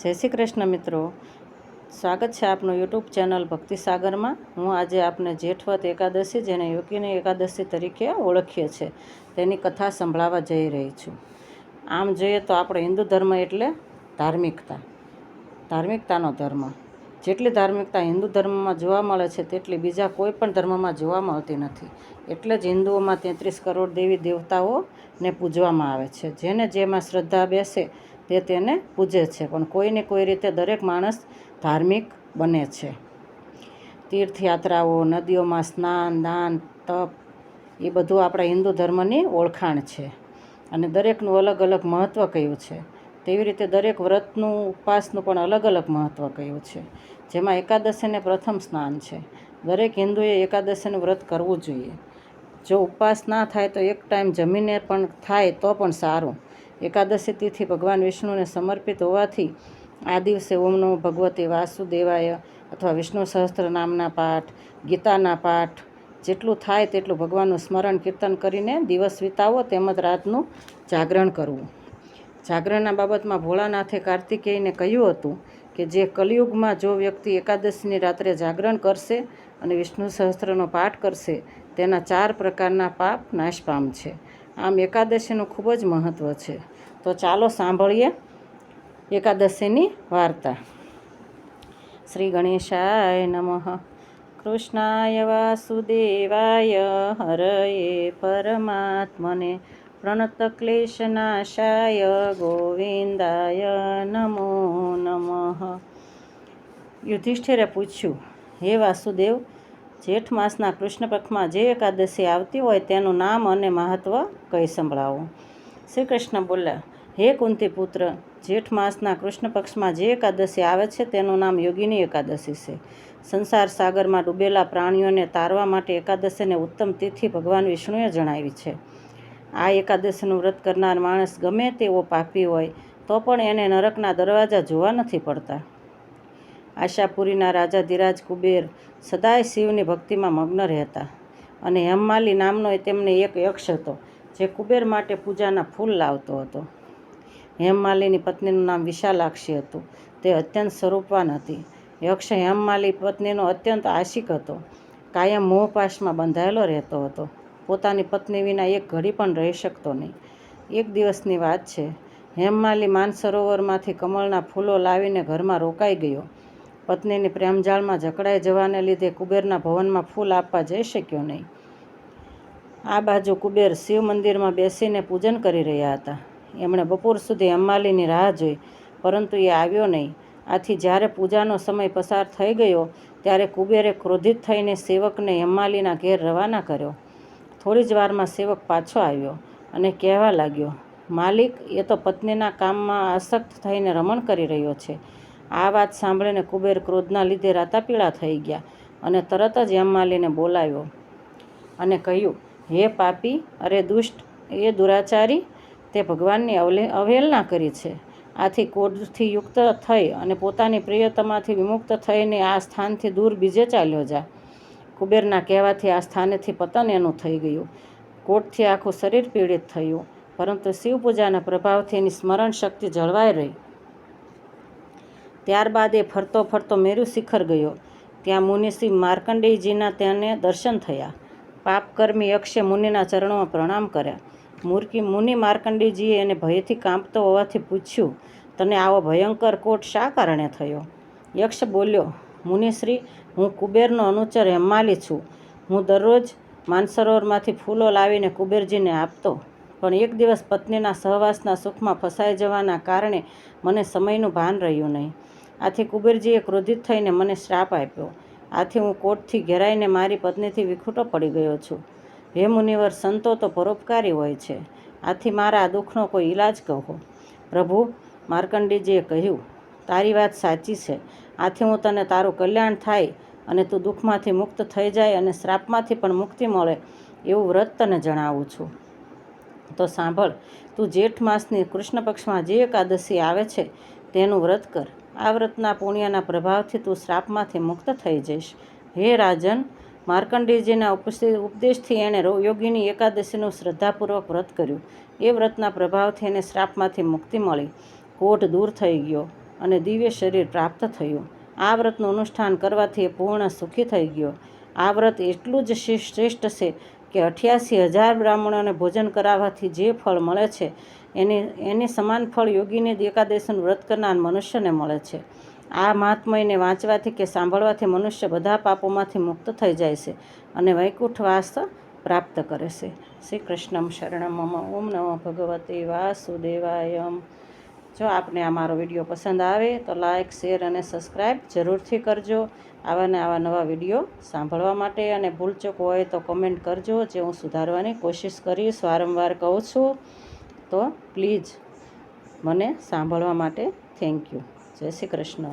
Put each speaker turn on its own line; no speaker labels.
જય શ્રી કૃષ્ણ મિત્રો. સ્વાગત છે આપનું યુટ્યુબ ચેનલ ભક્તિ સાગરમાં. હું આજે આપને જેઠવત એકાદશી, જેને યોગીની એકાદશી તરીકે ઓળખીએ છીએ તેની કથા સંભળાવવા જઈ રહી છું. આમ જોઈએ તો આપણો હિન્દુ ધર્મ એટલે ધાર્મિકતા. ધાર્મિકતાનો ધર્મ. જેટલી ધાર્મિકતા હિન્દુ ધર્મમાં જોવા મળે છે, તેટલી બીજા કોઈ પણ ધર્મમાં જોવા મળતી નથી. એટલે જ હિન્દુઓમાં તેત્રીસ કરોડ દેવી દેવતાઓને પૂજવામાં આવે છે. જેને જેમાં શ્રદ્ધા બેસે તે તેને પૂજે છે. પણ કોઈને કોઈ રીતે દરેક માણસ ધાર્મિક બને છે. તીર્થયાત્રાઓ, નદીઓમાં સ્નાન, દાન, તપ, એ બધું આપણા હિન્દુ ધર્મની ઓળખાણ છે. અને દરેકનું અલગ અલગ મહત્ત્વ કયું છે? તેવી રીતે દરેક વ્રતનું, ઉપવાસનું પણ અલગ અલગ મહત્ત્વ કયું છે. જેમાં એકાદશીને પ્રથમ સ્નાન છે. દરેક હિન્દુએ એકાદશીનું વ્રત કરવું જોઈએ. જો ઉપવાસ ના થાય તો એક ટાઈમ જમીને પણ થાય તો પણ સારું. એકાદશી તિથિ ભગવાન વિષ્ણુને સમર્પિત હોવાથી આ દિવસે ઓમ નમો ભગવતે વાસુદેવાય અથવા વિષ્ણુ સહસ્ત્ર નામના પાઠ, ગીતાના પાઠ, જેટલું થાય તેટલું ભગવાનનું સ્મરણ કીર્તન કરીને દિવસ વિતાવો તેમજ રાતનું જાગરણ કરવું. જાગરણના બાબતમાં ભોળાનાથે કાર્તિકેયને કહ્યું હતું કે જે કલિયુગમાં જો વ્યક્તિ એકાદશીની રાત્રે જાગરણ કરશે અને વિષ્ણુ સહસ્ત્રનો પાઠ કરશે, તેના ચાર પ્રકારના પાપ નાશ પામશે આમ એકાદશીનું ખૂબ જ મહત્ત્વ છે. તો ચાલો સાંભળીએ એકાદશીની વાર્તા. શ્રી ગણેશાય નમઃ. કૃષ્ણાય વાસુદેવાય હરયે પરમાત્મને. પ્રણતક્લેશનાશાય ગોવિંદાય નમો નમઃ. યુધિષ્ઠિરે પૂછ્યું, હે વાસુદેવ જેઠ માસના કૃષ્ણ પક્ષમાં જે એકાદશી આવતી હોય તેનું નામ અને મહત્ત્વ કહી સંભળાવો. શ્રી કૃષ્ણ બોલ્યા, હે કુંતી પુત્ર જેઠ માસના કૃષ્ણ પક્ષમાં જે એકાદશી આવે છે તેનું નામ યોગીની એકાદશી છે. સંસાર સાગરમાં ડૂબેલા પ્રાણીઓને તારવા માટે એકાદશીને ઉત્તમ તિથિ ભગવાન વિષ્ણુએ જણાવી છે. આ એકાદશીનું વ્રત કરનાર માણસ ગમે તેવો પાપી હોય, તો પણ એને નરકના દરવાજા જોવા નથી પડતા. આશાપુરીના રાજા ધીરાજ કુબેર સદાય શિવની ભક્તિમાં મગ્ન રહેતા અને હેમમાલી નામનો તેમને એક યક્ષ હતો જે કુબેર માટે પૂજાના ફૂલ લાવતો હતો. હેમમાલીની પત્નીનું નામ વિશાલાક્ષી હતું. તે અત્યંત સ્વરૂપવાન હતી. યક્ષ હેમમાલી પત્નીનો અત્યંત આશિક હતો. કાયમ મોહપાશમાં બંધાયેલો રહેતો હતો. પોતાની પત્ની વિના એક ઘડી પણ રહી શકતો નહીં. એક દિવસની વાત છે. હેમમાલી માનસરોવરમાંથી કમળના ફૂલો લાવીને ઘરમાં રોકાઈ ગયો. પત્નીની પ્રેમજાળમાં જકડાઈ જવાને લીધે કુબેરના ભવનમાં ફૂલ આપવા જઈ શક્યો નહીં. આ બાજુ કુબેર શિવ મંદિરમાં બેસીને પૂજન કરી રહ્યા હતા. એમણે બપોર સુધી અંબાલીની રાહ જોઈ, પરંતુ એ આવ્યો નહીં. આથી જ્યારે પૂજાનો સમય પસાર થઈ ગયો, ત્યારે કુબેરે ક્રોધિત થઈને સેવકને અંબાલીના ઘેર રવાના કર્યો. થોડી જ વારમાં સેવક પાછો આવ્યો અને કહેવા લાગ્યો, માલિક, એ તો પત્નીના કામમાં આસક્ત થઈને રમણ કરી રહ્યો છે. આ વાત સાંભળીને કુબેર ક્રોધના લીધે રાતાપીળા થઈ ગયા અને તરત જ હેમમાલીને બોલાવ્યો અને કહ્યું, હે પાપી, અરે દુષ્ટ, એ દુરાચારી, તે ભગવાનની અવલે, અવહેલના કરી છે. આથી કોડથી યુક્ત થઈ અને પોતાની પ્રિયતમાથી વિમુક્ત થઈને આ સ્થાનથી દૂર બીજે ચાલ્યો જા. કુબેરના કહેવાથી આ સ્થાનેથી પતન એનું થઈ ગયું. કોટથી આખું શરીર પીડિત થયું, પરંતુ શિવ પૂજાના પ્રભાવથી એની સ્મરણ શક્તિ જળવાઈ રહી. ત્યારબાદ એ ફરતો ફરતો મેરુ શિખર ગયો. ત્યાં મુનિશ્રી માર્કંડેયજીના તેને દર્શન થયા. પાપકર્મી યક્ષે મુનિના ચરણોમાં પ્રણામ કર્યા. મૂર્ખી મુનિ માર્કંડેયજીએ એને ભયથી કાંપતો હોવાથી પૂછ્યું, તને આવો ભયંકર કોટ શા કારણે થયો? યક્ષ બોલ્યો, મુનિશ્રી, હું કુબેરનો અનુચર હેમાલી છું. હું દરરોજ માનસરોવરમાંથી ફૂલો લાવીને કુબેરજીને આપતો, પણ એક દિવસ પત્નીના સહવાસના સુખમાં ફસાઈ જવાના કારણે મને સમયનું ભાન રહ્યું નહીં. આથી કુબેરજીએ ક્રોધિત થઈને મને શ્રાપ આપ્યો. આથી હું કોટથી ઘેરાઈને મારી પત્નીથી વિખૂટો પડી ગયો છું. હે મુનિવર, સંતો તો પરોપકારી હોય છે. આથી મારા આ દુઃખનો કોઈ ઈલાજ કહો. પ્રભુ માર્કંડીજીએ કહ્યું, તારી વાત સાચી છે. આથી હું તને તારું કલ્યાણ થાય અને તું દુઃખમાંથી મુક્ત થઈ જાય અને શ્રાપમાંથી પણ મુક્તિ મળે એવું વ્રત તને જણાવું છું. તો સાંભળ, તું જેઠ માસની કૃષ્ણ પક્ષમાં જે એકાદશી આવે છે તેનું વ્રત કર. આ વ્રતના પુણ્યના પ્રભાવથી તું શ્રાપમાંથી મુક્ત થઈ જઈશ. હે રાજન, માર્કંડેયજીના ઉપદેશથી એણે યોગીની એકાદશીનું શ્રદ્ધાપૂર્વક વ્રત કર્યું. એ વ્રતના પ્રભાવથી એને શ્રાપમાંથી મુક્તિ મળી. કોટ દૂર થઈ ગયો અને દિવ્ય શરીર પ્રાપ્ત થયું. આ વ્રતનું અનુષ્ઠાન કરવાથી એ પૂર્ણ સુખી થઈ ગયો. આ વ્રત એટલું જ શ્રે- શ્રેષ્ઠ છે કે અઠ્યાસી હજાર બ્રાહ્મણોને ભોજન કરાવવાથી જે ફળ મળે છે એની એની સમાન ફળ યોગીને એકાદશીનું વ્રત કરનાર મનુષ્યને મળે છે. આ મહાત્મયને વાંચવાથી કે સાંભળવાથી મનુષ્ય બધા પાપોમાંથી મુક્ત થઈ જાય છે અને વૈકુંઠ વાસ પ્રાપ્ત કરે છે. શ્રી કૃષ્ણમ શરણમ ઓમ નમો ભગવતે વાસુદેવાયમ જો આપને આ મારો વીડિયો પસંદ આવે તો લાઇક શેર અને સબસ્ક્રાઈબ જરૂરથી કરજો. આવા ને આવા નવા વીડિયો સાંભળવા માટે અને ભૂલચૂક હોય તો કમેન્ટ કરજો, જે હું સુધારવાની કોશિશ કરીશ. વારંવાર કહું છું તો પ્લીઝ મને સાંભળવા માટે થેન્ક યુ. જય શ્રી કૃષ્ણ.